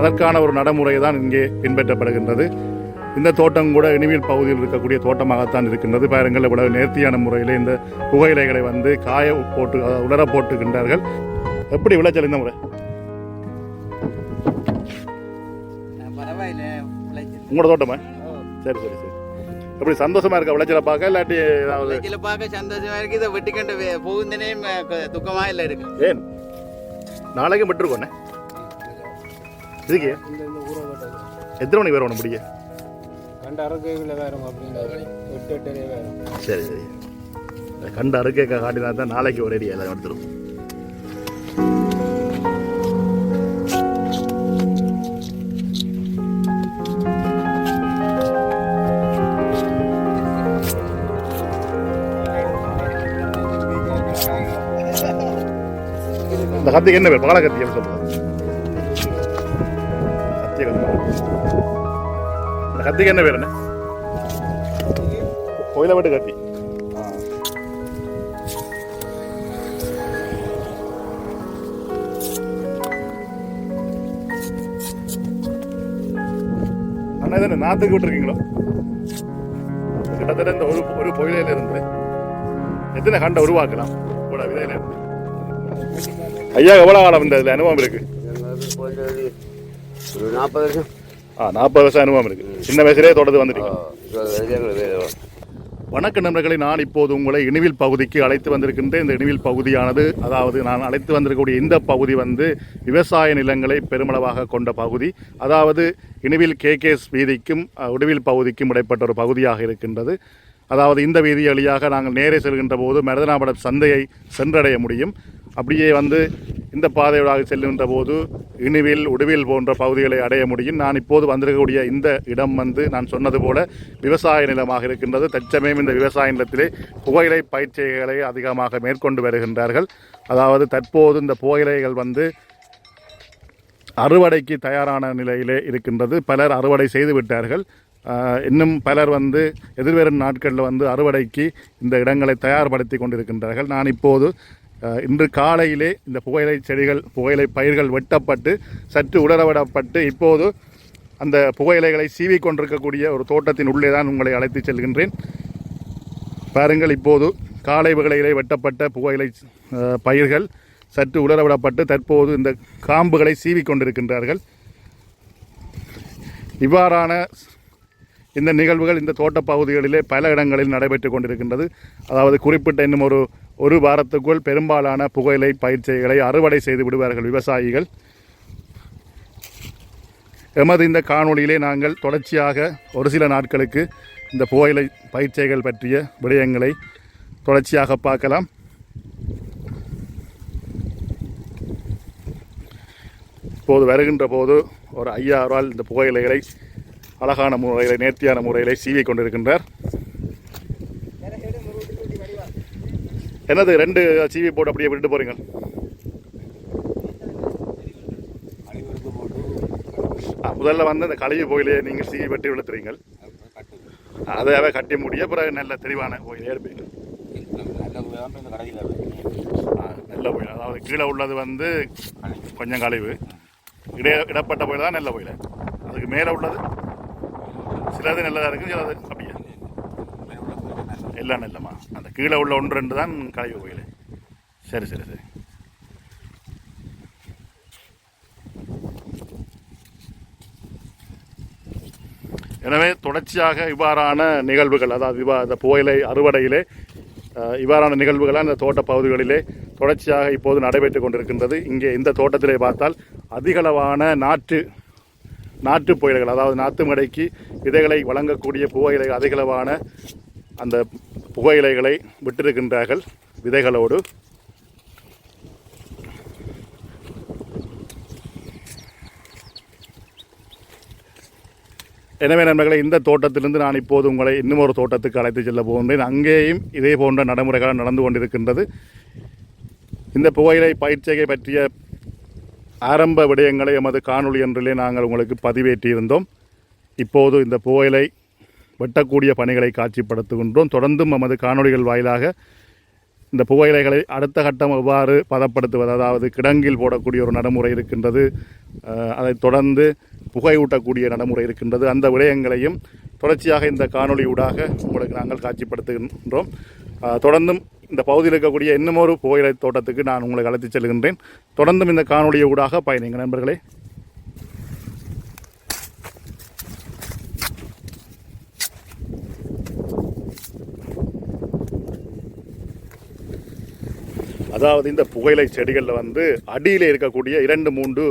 அதற்கான ஒரு நடைமுறை தான் இங்கே பின்பற்றப்படுகின்றது. இந்த தோட்டம் கூட இனிமேல் பகுதியில் இருக்கக்கூடிய தோட்டமாகத்தான் இருக்கின்றது. பாருங்கள் இவ்வளவு நேர்த்தியான முறையில் இந்த புகையிலைகளை வந்து காய போட்டு உலர போட்டுக்கின்றார்கள் எப்படி விளைச்சல் இந்த முறை? உங்களோட தோட்டமா? சரி சரி சரி. எப்படி சந்தோஷமா இருக்கா விளைச்சலை பார்க்க? இல்லாட்டி ஏதாவது விளைச்சல பார்க்க சந்தோஷமா இருக்கு. இதை வெட்டிக்கண்டு போகுந்தனே துக்கமா இல்ல இருக்கு. ஏன்? நாளைக்கும் விட்டுருக்கோண்ணே இதுக்கு எத்தனை மணிக்கு வரணும் முடிய ரெண்டு அறுக்கைகளில் வேறும் அப்படின்னா சரி சரி. கண்டு அறுக்க காட்டினா தான் நாளைக்கு ஒரு ஐடியா எல்லாம் எடுத்துரும் இந்த கத்திக்கு என்ன பேர்? பால கத்தி எப்படி இந்த கத்திக்கு என்ன பேர் என்ன கோயிலை விட்டு கத்தி அண்ணா இதை நாத்துக்கு விட்டுருக்கீங்களோ கிட்டத்தட்ட இந்த ஒரு ஒரு பொயிலையில இருந்து எத்தனை கண்டை உருவாக்கலாம் கூட விதையில இருந்து ஐயா எவ்வளோ காலம் இந்த இதில் அனுபவம் இருக்கு ஒரு நாற்பது வருஷம் ஆ நாற்பது வருஷம் அனுபவம் இருக்கு. சின்ன வயசுலேயே தொடர்ந்து வந்துட்டீங்க. வணக்க நண்பர்களை நான் இப்போது உங்களை இனிவில் பகுதிக்கு அழைத்து வந்திருக்கின்றேன். இந்த இனிவில் பகுதியானது அதாவது நான் அழைத்து வந்திருக்கக்கூடிய இந்த பகுதி வந்து விவசாய நிலங்களை பெருமளவாக கொண்ட பகுதி. அதாவது இனிவில் கேகேஎஸ் வீதிக்கும் உடுவில் பகுதிக்கும் இடைப்பட்ட ஒரு பகுதியாக இருக்கின்றது. அதாவது இந்த வீதி வழியாக நாங்கள் நேரே செல்கின்ற போது மருதனாபடம் சந்தையை சென்றடைய முடியும். அப்படியே வந்து இந்த பாதையோடாக செல்லுகின்ற போது இணுவில் உடுவில் போன்ற பகுதிகளை அடைய முடியும். நான் இப்போது வந்திருக்கக்கூடிய இந்த இடம் வந்து நான் சொன்னது போல விவசாய நிலமாக இருக்கின்றது. தற்சமயம் இந்த விவசாய நிலத்திலே புகையிலை பயிற்சிகளை அதிகமாக மேற்கொண்டு வருகின்றார்கள். அதாவது தற்போது இந்த புகையிலைகள் வந்து அறுவடைக்கு தயாரான நிலையிலே இருக்கின்றது. பலர் அறுவடை செய்து விட்டார்கள். இன்னும் பலர் வந்து எதிர்வரும் நாட்களில் வந்து அறுவடைக்கு இந்த இடங்களை தயார்படுத்தி கொண்டிருக்கின்றார்கள். நான் இப்போது இன்று காலையிலே இந்த புகையிலை செடிகள் புகையிலை பயிர்கள் வெட்டப்பட்டு சற்று உலரவிடப்பட்டு இப்போது அந்த புகையிலைகளை சீவி கொண்டிருக்கக்கூடிய ஒரு தோட்டத்தின் உள்ளே தான் உங்களை அழைத்து செல்கின்றேன். பாருங்கள் இப்போது காலை வேளையிலே வெட்டப்பட்ட புகையிலை பயிர்கள் சற்று உலரவிடப்பட்டு தற்போது இந்த காம்புகளை சீவி கொண்டிருக்கின்றார்கள். இவ்வாறான இந்த நிகழ்வுகள் இந்த தோட்ட பகுதிகளிலே பல இடங்களில் நடைபெற்று கொண்டிருக்கின்றது. அதாவது குறிப்பிட்ட இன்னும் ஒரு ஒரு வாரத்துக்குள் பெரும்பாலான புகையிலை பயிற்சிகளை அறுவடை செய்து விடுவார்கள் விவசாயிகள். எமது இந்த காணொளியிலே நாங்கள் தொடர்ச்சியாக ஒரு சில நாட்களுக்கு இந்த புகையிலை பயிற்சிகள் பற்றிய விடயங்களை தொடர்ச்சியாக பார்க்கலாம். இப்போது வருகின்ற போது ஒரு ஐயாயிரம் இந்த புகையிலைகளை அழகான முறையில் நேர்த்தியான முறையில் சீவி கொண்டிருக்கின்றார். என்னது ரெண்டு சீவி போட்டு அப்படியே விட்டு போறீங்க? முதல்ல வந்து அந்த கழிவு கோயிலே நீங்கள் சீவி வெட்டி விழுத்துறீங்க அதாவே கட்டி முடிய பிறகு நல்ல தெளிவான கோயிலே இருப்பீங்க நல்ல கோயில். அதாவது கீழே உள்ளது வந்து கொஞ்சம் கழிவு. இடைய இடப்பட்ட கோயில் தான் நல்ல கோயில். அதுக்கு மேலே உள்ளது சிலது நல்லதாக இருக்குது சிலது அப்படியா? எல்லாம் நல்லம்மா அந்த கீழே உள்ள ஒன்று ரெண்டு தான் கலைவு கோயில். சரி சரி சரி. எனவே தொடர்ச்சியாக இவ்வாறான நிகழ்வுகள் அதாவது இவ்வா இந்த புயலை அறுவடையிலே இவ்வாறான நிகழ்வுகளாக அந்த தோட்ட பகுதிகளிலே தொடர்ச்சியாக இப்போது நடைபெற்று கொண்டிருக்கின்றது. இங்கே இந்த தோட்டத்திலே பார்த்தால் அதிகளவான நாற்று நாட்டு புயல்கள் அதாவது நாத்து மடைக்கு விதைகளை வழங்கக்கூடிய புகையிலை அதிகளவான அந்த புகையிலைகளை விட்டிருக்கின்றார்கள் விதைகளோடு. எனவே நண்பர்களை இந்த தோட்டத்திலிருந்து நான் இப்போது உங்களை இன்னும் ஒரு தோட்டத்துக்கு அழைத்து செல்ல போகின்றேன். அங்கேயும் இதே போன்ற நடைமுறைகள் நடந்து கொண்டிருக்கின்றது. இந்த புகையிலை பயிற்சியை பற்றிய ஆரம்ப விடயங்களை எமது காணொளி என்றிலே நாங்கள் உங்களுக்கு பதிவேற்றியிருந்தோம். இப்போது இந்த புகையிலை வெட்டக்கூடிய பணிகளை காட்சிப்படுத்துகின்றோம். தொடர்ந்தும் எமது காணொளிகள் வாயிலாக இந்த புகையிலைகளை அடுத்த கட்டம் எவ்வாறு பதப்படுத்துவது அதாவது கிடங்கில் போடக்கூடிய ஒரு நடைமுறை இருக்கின்றது அதை அதைத் தொடர்ந்து புகையூட்டக்கூடிய நடைமுறை இருக்கின்றது அந்த விடயங்களையும் தொடர்ச்சியாக இந்த காணொளி ஊடாக உங்களுக்கு நாங்கள் காட்சிப்படுத்துகின்றோம். தொடர்ந்தும் இந்த பகுதியில் இருக்கக்கூடிய இன்னமொரு புகையிலை தோட்டத்துக்கு நான் உங்களை அழைத்துச் செல்கின்றேன். தொடர்ந்தும் இந்த காணொளியை ஊடாக பயணிங்க நண்பர்களே. அதாவது இந்த புகையிலை செடிகளில் வந்து அடியில் இருக்கக்கூடிய இரண்டு மூன்று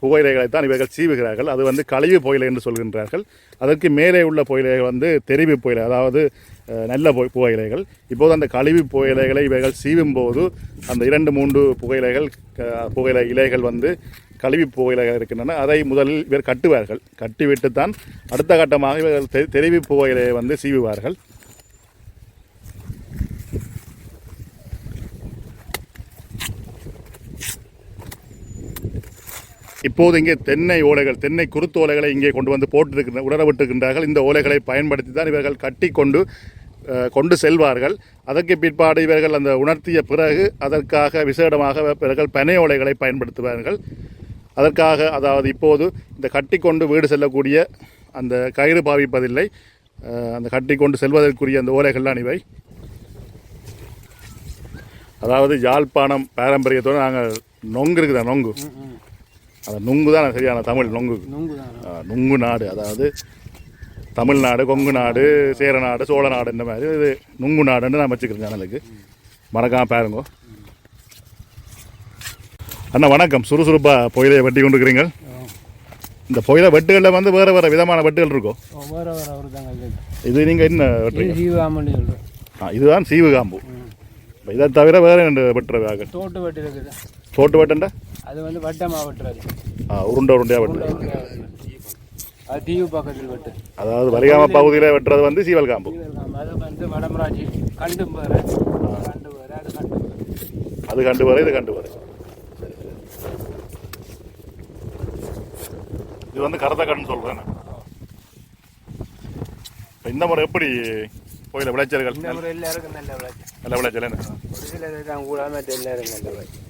புகையிலைகளை தான் இவர்கள் சீவுகிறார்கள். அது வந்து கழிவு புகையிலை என்று சொல்கின்றார்கள். அதற்கு மேலே உள்ள புகையிலைகள் வந்து தெரிவு புகையிலை அதாவது நல்ல புகை புகையிலைகள். இப்போது அந்த கழிவு புகையிலைகளை இவர்கள் சீவும் போது அந்த இரண்டு மூன்று புகையிலைகள் க- புகையிலை இலைகள் வந்து கழிவு புகையிலைகள் இருக்கின்றன. அதை முதலில் இவர் கட்டுவார்கள். கட்டிவிட்டு தான் அடுத்த கட்டமாக இவர்கள் தெ- தெரிவி புகையிலையை வந்து சீவுவார்கள். இப்போது இங்கே தென்னை ஓலைகள் தென்னை குருத்து ஓலைகளை இங்கே கொண்டு வந்து போட்டிருக்கின்ற உணரவிட்டிருக்கின்றார்கள். இந்த ஓலைகளை பயன்படுத்தி தான் இவர்கள் கட்டி கொண்டு கொண்டு செல்வார்கள். அதற்கு பிற்பாடு இவர்கள் அந்த உணர்த்திய பிறகு அதற்காக விசேடமாக இவர்கள் பனை ஓலைகளை பயன்படுத்துவார்கள். அதற்காக அதாவது இப்போது இந்த கட்டி கொண்டு வீடு செல்லக்கூடிய அந்த கயிறு பாவிப்பதில்லை. அந்த கட்டி கொண்டு செல்வதற்குரிய அந்த ஓலைகள்லாம் இவை. அதாவது யாழ்ப்பாணம் பாரம்பரியத்தோடு நாங்கள் நொங்கு இருக்குதா நொங்கு? அந்த நுங்கு தான் சரியான தமிழ் நொங்கு? நுங்கு நாடு அதாவது தமிழ்நாடு கொங்கு நாடு சேரநாடு சோழ நாடு இந்த மாதிரி இது நுங்கு நாடுன்னு நான் வச்சுக்கிறேன் சேனலுக்கு. மறக்காம பாருங்க. அண்ணா வணக்கம். சுறுசுறுப்பாக புயலை வெட்டி கொண்டிருக்கிறீங்க. இந்த புயலை வெட்டுகளில் வந்து வேறு வேறு விதமான வெட்டுகள் இருக்கும் இது. நீங்கள் என்ன வெட்டுறீங்க? ஆ இதுதான் சீவுகாம்பு இப்ப இதை தவிர வேறு ரெண்டு வெட்டுறவாக தோட்டு வெட்டி இருக்குது தோட்டு வெட்டண்டா? அது வந்து வட்டமாக வெட்டுறது ஆ உருண்டை உருண்டையாக வெட்டுறது. அது தீவு பக்கத்தில் வெட்டு. அதாவது வலிகாம பகுதியில் வெட்டுறது வந்து சீவல் காம்பு. அது வந்து வடமராட்சி கண்டு பேர் கண்டு பேர் அது கண்டு அது கண்டு வர இது கண்டு வர இது வந்து கரத கடன் சொல்றேன் இப்ப இந்த முறை எப்படி கோயில விளைச்சல்கள்? நல்ல விளைச்சி நல்ல விளைச்சல் என்ன? ஒரு சிலர் தான் கூட மற்ற எல்லாருக்கும் நல்ல விளைச்சி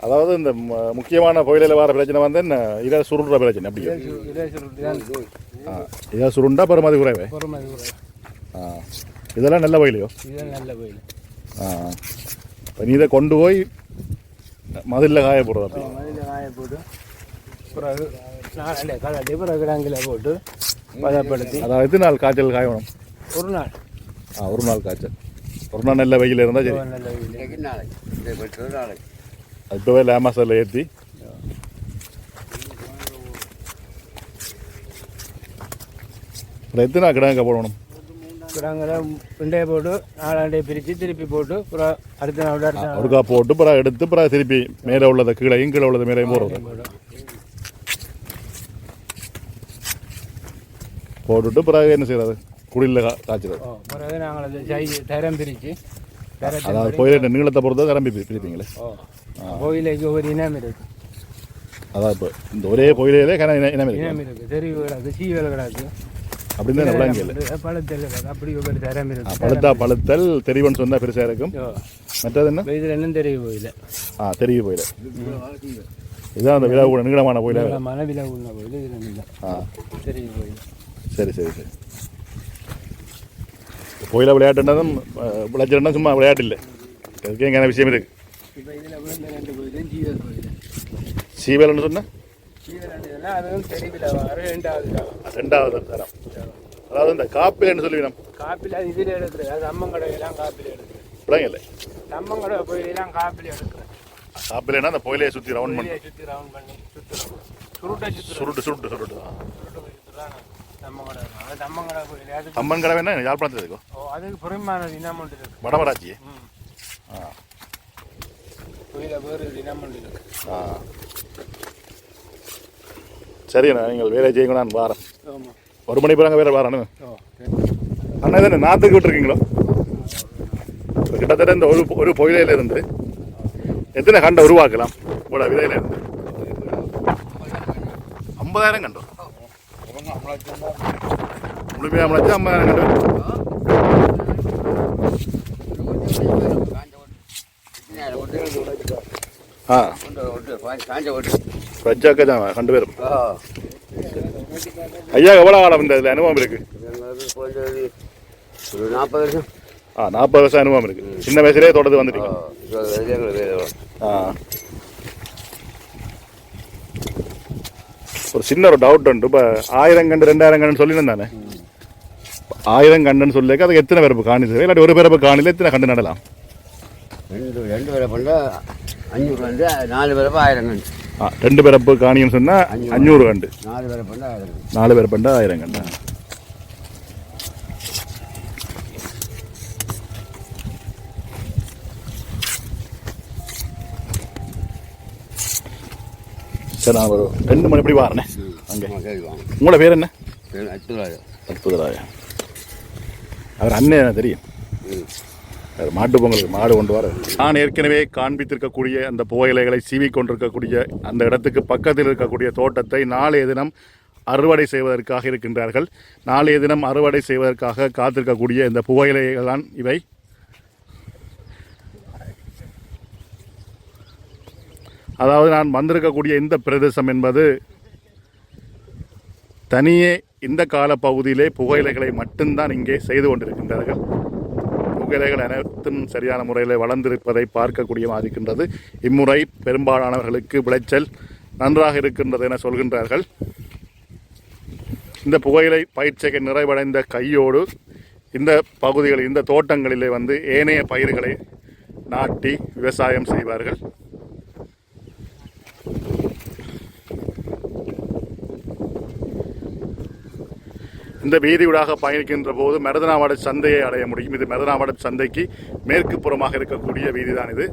அதாவது இந்த ம- முக்கியமான கோயிலில் வர பிரச்சனை வந்து என்ன? இதை சுருடுற பிரச்சனை அப்படி. இதே சுருண்டா பெருமதி குறைவே? ஆ இதெல்லாம் நல்ல கோயில். ஆ இப்போ நீ இதை கொண்டு போய் மதிலில் காய போடுறது அப்படி காய போட்டு பிறகு கலட்டி போட்டு பதப்படுத்தி அதாவது எத்தனை நாள் காய்ச்சல் காயணும்? ஒரு நாள். ஆ ஒரு நாள் காய்ச்சல். ஒரு நாள் நல்ல வெயில் இருந்தால் சரி. நல்ல வெயில் நாளைக்கு. இப்போவே லேமாசரில் ஏற்றி அப்புறம் எத்தனை கிடங்க போடணும் கிடங்கில் பிண்டையை போட்டு நாலாண்டே பிரித்து திருப்பி போட்டு அப்புறம் அடுத்த நாள் ஒருக்கா போட்டு பிறகு எடுத்து பிறகு திருப்பி மேலே உள்ளதை கீழையும் கீழே உள்ளது மேலேயும் போடுறது போட்டுட்டு பிறகு என்ன செய்யறது குடியில் காய்ச்சறது பிறகு நாங்கள் அதை தரம் பிரித்து அதாவது கோயில நீளத்தை பொறுத்த கரம்பி பிரிப்பீங்களே ஓ கோயிலுக்கு ஒரு இனம் இருக்கு அதான் இப்போ இந்த ஒரே கோயிலே கன இன- இனம் இருக்கு இனம் இருக்கு தெருவு கிடக்கு சீவல் கிடக்கு அப்படின்னு தான் விளங்கியல் பழத்தில் அப்படி ஒரு தரம் இருக்கு பழுத்தா பழுத்தல் தெரிவன் சொன்னா பெருசாக இருக்கும் மற்றது என்ன இதில் என்ன தெரிய கோயில் ஆ தெரிய கோயில் இதுதான் அந்த விழா கூட நீளமான கோயில மனவில உள்ள கோயில் இதில் தெரிய கோயில் சரி சரி சரி கோயில விளையாட்டுன்றதும் விளையாட்டுனா சும்மா விளையாட்டு இல்லை அதுக்கு எங்கே விஷயம் இருக்கு இப்போ இதில் விழுந்த ரெண்டு கோயில் ஜீவல் கோயில். சீவேலன்னு சொன்ன? ஜீவல் இதெல்லாம் அதுவும் தெருவில் வர ரெண்டாவது தரம். அதாவது இந்த காப்பிலன்னு சொல்லி நம்ம காப்பில இதில் எடுக்கிறது அது அம்மங்கடையெல்லாம் காப்பில் எடுக்கிறது. பிள்ளைங்கல்ல அம்மங்கடை கோயிலெல்லாம் காப்பில் எடுக்கிறது. காப்பிலன்னா அந்த கோயிலையை சுற்றி ரவுண்ட் பண்ணி சுற்றி ரவுண்ட் பண்ணி சுற்றுறோம். சுருட்டை சுருட்டு சுருட்டு சுருட்டு ஆ. அம்மன் கடை வேணா யாழ்ப்பாணத்தில் இருக்கும் அதுக்கு புறமான ஒன்று இருக்கு. வடமராட்சி ஆ. கோயில இனம் ஒன்று இருக்கு. ஆ. சரிண்ணா நீங்கள் வேலை செய்யுங்க நான் வாரேன். ஒரு மணி பிறகு வேறு வாரேன் ஓ அண்ணா இதை நாற்றுக்கு விட்டுருக்கீங்களோ? கிட்டத்தட்ட இந்த ஒரு ஒரு பொயிலையில இருந்து எத்தனை கண்டை உருவாக்கலாம்? இவ்வளோ விதையில இருந்து ஐம்பதாயிரம் கண்டோம் முழுமையாக முளைச்சு கண்டு ஆ ரஜாக்கா தான் ரெண்டு பேரும் ஆ ஐயா எவ்வளோ காலம் இந்த இதில் அனுபவம் இருக்கு ஒரு நாற்பது வருஷம் ஆ நாற்பது வருஷம் அனுபவம் இருக்கு. சின்ன வயசுலேயே தொடர்ந்து வந்துட்டீங்க. ஆ. ஒரு சின்ன ஒரு டவுட் உண்டு. இப்போ ஆயிரம் கண்டு ரெண்டாயிரம் கண்டு சொல்லியிருந்தானே ஆயிரம் கண்டுன்னு சொல்லிக்க அதுக்கு எத்தனை பிறப்பு காணி தேவை இல்லாட்டி ஒரு பிறப்பு காணியில் எத்தனை கண்டு நடலாம்? ரெண்டு ரெண்டு பேரை பண்ணால் அஞ்சூறு வந்து நாலு பேரப்ப ஆயிரம் கண்டு. ரெண்டு பிறப்பு காணின்னு சொன்னால் அஞ்சூறு கண்டு. நாலு கண்டு நாலு பேர் பண்ணா ஆயிரம் கண்டா. சரி நான் ஒரு ரெண்டு மணி எப்படி வாரேனே. அங்கே. உங்களோட பேர் என்ன? சரி அவர் அண்ணன் எனக்கு தெரியும். அவர் மாட்டு பொங்கலுக்கு மாடு கொண்டு வர. நான் ஏற்கனவே காண்பித்திருக்கக்கூடிய அந்த புகையிலைகளை சீவி கொண்டிருக்கக்கூடிய அந்த இடத்துக்கு பக்கத்தில் இருக்கக்கூடிய தோட்டத்தை நாளைய தினம் அறுவடை செய்வதற்காக இருக்கின்றார்கள். நாளைய தினம் அறுவடை செய்வதற்காக காத்திருக்கக்கூடிய இந்த புகையிலைகள் தான் இவை. அதாவது நான் வந்திருக்கக்கூடிய இந்த பிரதேசம் என்பது தனியே இந்த கால பகுதியிலே புகையிலைகளை மட்டும்தான் இங்கே செய்து கொண்டிருக்கின்றார்கள். புகையிலைகள் அனைத்தும் சரியான முறையில் வளர்ந்திருப்பதை பார்க்கக்கூடிய இருக்கின்றது. இம்முறை பெரும்பாலானவர்களுக்கு விளைச்சல் நன்றாக இருக்கின்றது என சொல்கின்றார்கள். இந்த புகையிலை பயிற்சிக்கு நிறைவடைந்த கையோடு இந்த பகுதிகளில் இந்த தோட்டங்களிலே வந்து ஏனைய பயிர்களை நாட்டி விவசாயம் செய்வார்கள். இந்த வீதியூடாக பயணிக்கின்ற போது மெரதனாவாட சந்தையை அடைய முடியும். இது மெரதனாவாட சந்தைக்கு மேற்கு புறமாக இருக்கக்கூடிய வீதிதான் இது.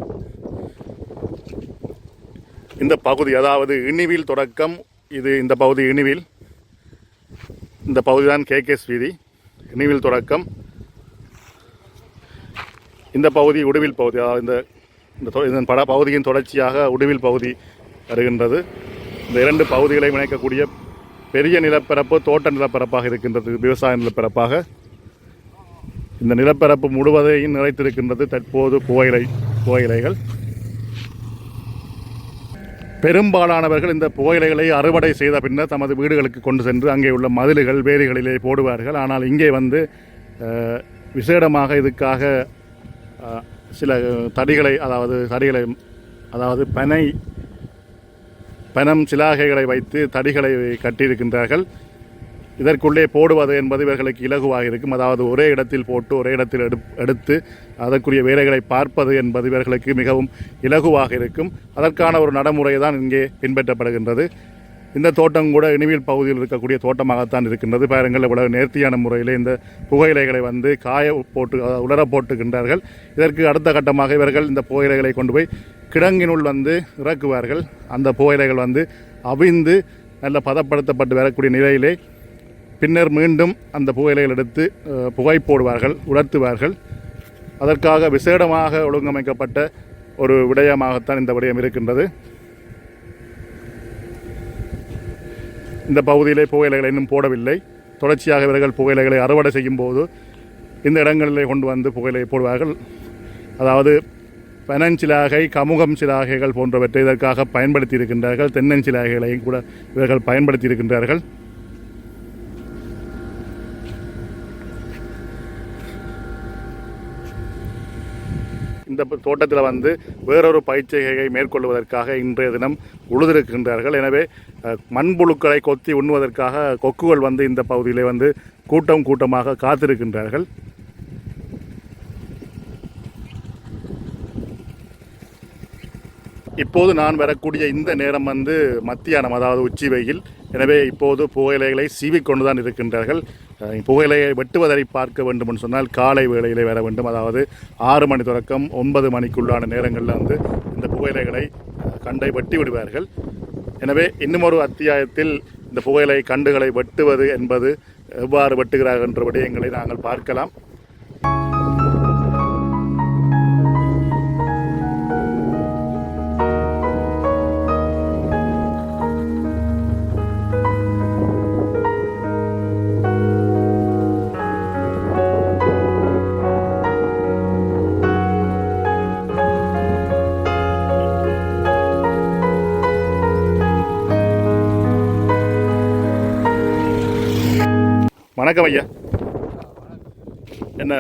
இந்த பகுதி அதாவது இனிவில் தொடக்கம் இது இந்த பகுதி இனிவில். இந்த பகுதி தான் கேகேஎஸ் வீதி. இனிவில் தொடக்கம். இந்த பகுதி உடுவில் பகுதி அதாவது இந்த இந்த தொ- இதன் பட பகுதியின் தொடர்ச்சியாக உடுவில் பகுதி வருகின்றது. இந்த இரண்டு பகுதிகளை இணைக்கக்கூடிய பெரிய நிலப்பரப்பு தோட்ட நிலப்பரப்பாக இருக்கின்றது விவசாய நிலப்பரப்பாக. இந்த நிலப்பரப்பு முழுவதையும் நிறைத்திருக்கின்றது தற்போது புகையிலை புகையிலைகள் பெரும்பாலானவர்கள் இந்த புகையிலைகளை அறுவடை செய்த பின்னர் தமது வீடுகளுக்கு கொண்டு சென்று அங்கே உள்ள மதில்கள் வேலிகளிலே போடுவார்கள். ஆனால் இங்கே வந்து விசேடமாக இதுக்காக சில தடிகளை அதாவது தடிகளை அதாவது பனை பனம் சிலாகைகளை வைத்து தடிகளை கட்டியிருக்கின்றார்கள். இதற்குள்ளே போடுவது என்பது இவர்களுக்கு இலகுவாக இருக்கும். அதாவது ஒரே இடத்தில் போட்டு ஒரே இடத்தில் எடு எடுத்து அதற்குரிய வேலைகளை பார்ப்பது என்பது இவர்களுக்கு மிகவும் இலகுவாக இருக்கும். அதற்கான ஒரு நடைமுறை தான் இங்கே பின்பற்றப்படுகின்றது. இந்த தோட்டம் கூட இனிவில் பகுதியில் இருக்கக்கூடிய தோட்டமாகத்தான் இருக்கின்றது. பாருங்கள் இவ்வளவு நேர்த்தியான முறையில் இந்த புகையிலைகளை வந்து காய போட்டு உலர போட்டுகின்றார்கள். இதற்கு அடுத்த கட்டமாக இவர்கள் இந்த புகையிலைகளை கொண்டு போய் கிடங்கினுள் வந்து இறக்குவார்கள். அந்த புகையிலைகள் வந்து அவிந்து நல்ல பதப்படுத்தப்பட்டு வரக்கூடிய நிலையிலே பின்னர் மீண்டும் அந்த புகையிலைகள் எடுத்து புகை போடுவார்கள் உலர்த்துவார்கள். அதற்காக விசேடமாக ஒழுங்கமைக்கப்பட்ட ஒரு விடயமாகத்தான் இந்த விடயம் இருக்கின்றது. இந்த பகுதியிலே புகையிலைகளை இன்னும் போடவில்லை. தொடர்ச்சியாக இவர்கள் புகையிலைகளை அறுவடை செய்யும் போது இந்த இடங்களிலே கொண்டு வந்து புகையிலை போடுவார்கள். அதாவது பனஞ்சிலாகை கமுகம் சிலாகைகள் போன்றவற்றை இதற்காக பயன்படுத்தி இருக்கின்றார்கள் தென்னஞ்சிலாகைகளையும் கூட இவர்கள் பயன்படுத்தி இருக்கின்றார்கள் இந்த தோட்டத்தில் வந்து வேறொரு பயிற்சிகையை மேற்கொள்வதற்காக இன்றைய தினம் உழுதிருக்கின்றார்கள். எனவே மண்புழுக்களை கொத்தி உண்ணுவதற்காக கொக்குகள் வந்து இந்த பகுதியிலே வந்து கூட்டம் கூட்டமாக காத்திருக்கின்றார்கள். இப்போது நான் வரக்கூடிய இந்த நேரம் வந்து மத்தியானம் அதாவது உச்சி வெயில். எனவே இப்போது புகையிலைகளை சீவிக்கொண்டு தான் இருக்கின்றார்கள். புகையிலையை வெட்டுவதை பார்க்க வேண்டும் என்று சொன்னால் காலை வேளையிலே வர வேண்டும். அதாவது ஆறு மணி தொடக்கம் ஒன்பது மணிக்குள்ளான நேரங்களில் வந்து இந்த புகையிலைகளை கண்டை வெட்டி விடுவார்கள். எனவே இன்னும் ஒரு அத்தியாயத்தில் இந்த புகையிலை கண்டுகளை வெட்டுவது என்பது எவ்வாறு வெட்டுகிறார்கள் என்ற விடயங்களை நாங்கள் பார்க்கலாம். வணக்கம் ஐயா. என்ன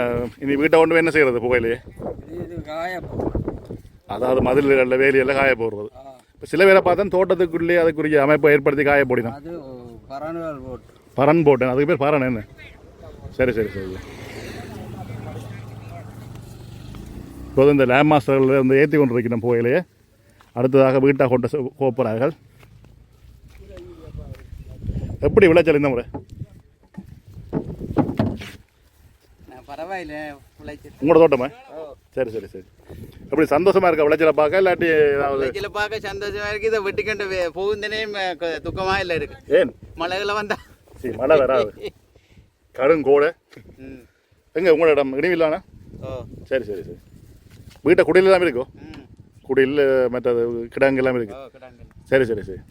இனி வீட்டை கொண்டு போய் என்ன செய்கிறது புகையிலையே? அதாவது மதில்களில் வேலியெல்லாம் காய போடுறது. இப்போ சில பேரை பார்த்தா தோட்டத்துக்குள்ளே அதுக்குரிய அமைப்பை ஏற்படுத்தி காய போடினா பரன் போட்டேன். அதுக்கு பேர் பரன் என்ன? சரி சரி சரி. இப்போது இந்த லேம் மாஸ்டர்கள் வந்து ஏற்றி கொண்டு புகையிலேயே அடுத்ததாக வீட்டாக கொண்டு போகிறார்கள் எப்படி விளைச்சல் இந்த முறை? உங்களோட தோட்டமா? சரி சரி சரி. எப்படி சந்தோஷமா இருக்கா விளைச்சலை பார்க்க? இல்லாட்டி ஏதாவது பிழைச்சில பார்க்க சந்தோஷமா இருக்கு. இதை வெட்டிக்கண்டு க- துக்கமா இல்லை இருக்கு. ஏன்? மழைகளை வந்தா சரி மழை வராது. கடுங்கோடை ம். எங்க உங்களோட இடம்? இடிவில்லானா ஓ. சரி சரி சரி. வீட்டை குடியில் எல்லாம் இருக்கோ? குடியில் மற்றது கிடங்கு எல்லாம் இருக்கு. சரி சரி சரி.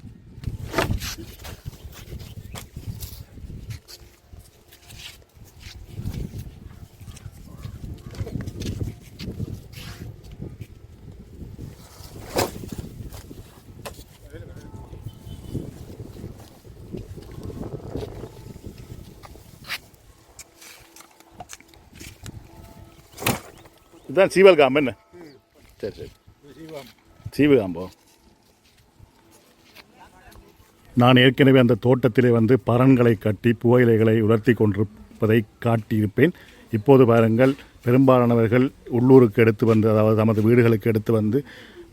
இதுதான் சீவல் காம்பு என்ன? சரி சரி. சீவகாம்போ நான் ஏற்கனவே அந்த தோட்டத்திலே வந்து பரன்களை கட்டி புகையிலைகளை உலர்த்தி கொண்டிருப்பதை காட்டியிருப்பேன். இப்போது பாருங்கள் பெரும்பாலானவர்கள் உள்ளூருக்கு எடுத்து வந்து அதாவது தமது வீடுகளுக்கு எடுத்து வந்து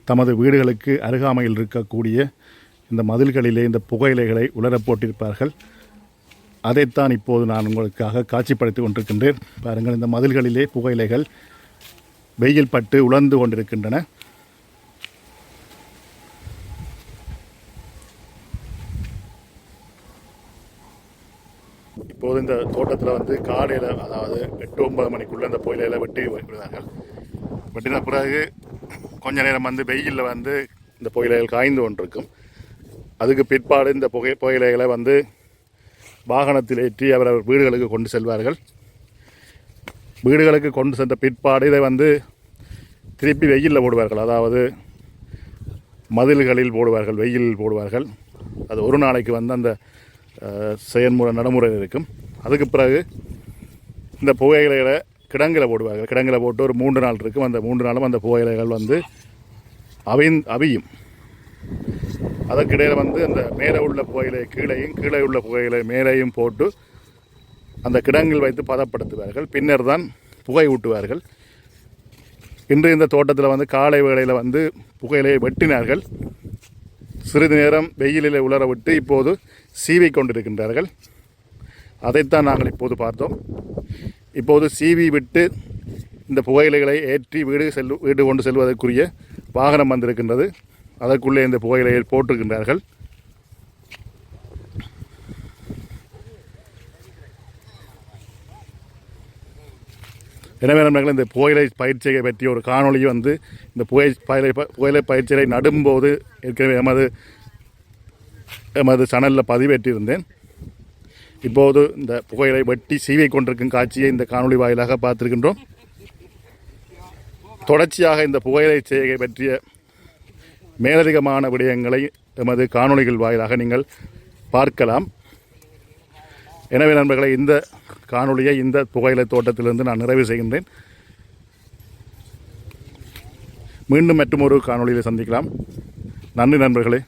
தமது வீடுகளுக்கு அருகாமையில் இருக்கக்கூடிய இந்த மதில்களிலே இந்த புகையிலைகளை உலரப் போட்டிருப்பார்கள். அதைத்தான் இப்போது நான் உங்களுக்காக காட்சிப்படுத்தி கொண்டிருக்கின்றேன். பாருங்கள் இந்த மதில்களிலே புகையிலைகள் வெயில் பட்டு உலர்ந்து கொண்டிருக்கின்றன. இப்போது இந்த தோட்டத்தில் வந்து காலையில் அதாவது எட்டு ஒன்பது மணிக்குள்ளே இந்த புயலையில் வெட்டி விடுவார்கள் வெட்டின பிறகு கொஞ்ச நேரம் வந்து வெயிலில் வந்து இந்த புயலைகள் காய்ந்து கொண்டிருக்கும். அதுக்கு பிற்பாடு இந்த புகை புயலைகளை வந்து வாகனத்தில் ஏற்றி அவரவர் வீடுகளுக்கு கொண்டு செல்வார்கள். வீடுகளுக்கு கொண்டு சென்ற பிற்பாடு இதை வந்து திருப்பி வெயிலில் போடுவார்கள். அதாவது மதில்களில் போடுவார்கள் வெயிலில் போடுவார்கள். அது ஒரு நாளைக்கு வந்து அந்த செயல்முறை நடைமுறை இருக்கும். அதுக்கு பிறகு இந்த புகையிலைகளை கிடங்கில் போடுவார்கள். கிடங்கில் போட்டு ஒரு மூன்று நாள் இருக்கும். அந்த மூன்று நாளும் அந்த புகையிலைகள் வந்து அவின் அவியும். அதற்கிடையில் வந்து அந்த மேலே உள்ள புகையிலை கீழேயும் கீழே உள்ள புகையிலை மேலேயும் போட்டு அந்த கிடங்கில் வைத்து பதப்படுத்துவார்கள். பின்னர் தான் புகை ஊட்டுவார்கள். இன்று இந்த தோட்டத்தில் வந்து காலை வேளையில் வந்து புகையிலையை வெட்டினார்கள். சிறிது நேரம் வெயிலில் உலர விட்டு இப்போது சீவி கொண்டிருக்கின்றார்கள். அதைத்தான் நாங்கள் இப்போது பார்த்தோம். இப்போது சீவி விட்டு இந்த புகையிலைகளை ஏற்றி வீடு செல் வீடு கொண்டு செல்வதற்குரிய வாகனம் வந்திருக்கின்றது. அதற்குள்ளே இந்த புகையிலையை போட்டிருக்கின்றார்கள். எனவே நண்பர்களே இந்த புகையிலை பயிற்சியை பற்றிய ஒரு காணொளி வந்து இந்த புகை புகையிலை ப- புகையிலை பயிற்சியை நடும்போது ஏற்கனவே எமது எமது சனலில் பதிவேற்றிருந்தேன். இப்போது இந்த புகையிலை வெட்டி சீவை கொண்டிருக்கும் காட்சியை இந்த காணொலி வாயிலாக பார்த்திருக்கின்றோம். தொடர்ச்சியாக இந்த புகையிலை செய்கை பற்றிய மேலதிகமான விடயங்களை எமது காணொளிகள் வாயிலாக நீங்கள் பார்க்கலாம். எனவே நண்பர்களை இந்த காணொளியை இந்த புகையிலை தோட்டத்திலிருந்து நான் நிறைவு செய்கின்றேன். மீண்டும் மற்றும் ஒரு காணொளியில் சந்திக்கலாம். நன்றி நண்பர்களே.